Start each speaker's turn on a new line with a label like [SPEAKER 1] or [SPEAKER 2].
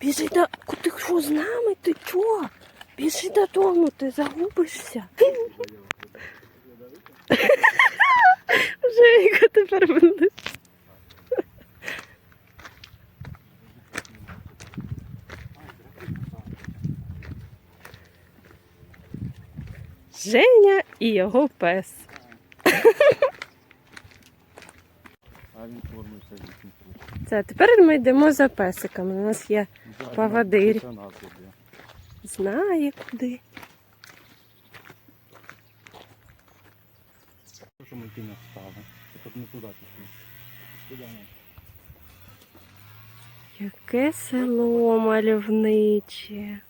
[SPEAKER 1] Біжи до. Ти що з нами? Ти чо? Біжи додому, ти загубишся. Женька тепер буде. Женя і його пес.
[SPEAKER 2] А він формується вісім
[SPEAKER 1] Це тепер ми йдемо за песиками. У нас є
[SPEAKER 2] поводир.
[SPEAKER 1] Знає куди.
[SPEAKER 2] Що ми йти не встали. Щоб не туди пішли. Туди.
[SPEAKER 1] Яке село мальовниче.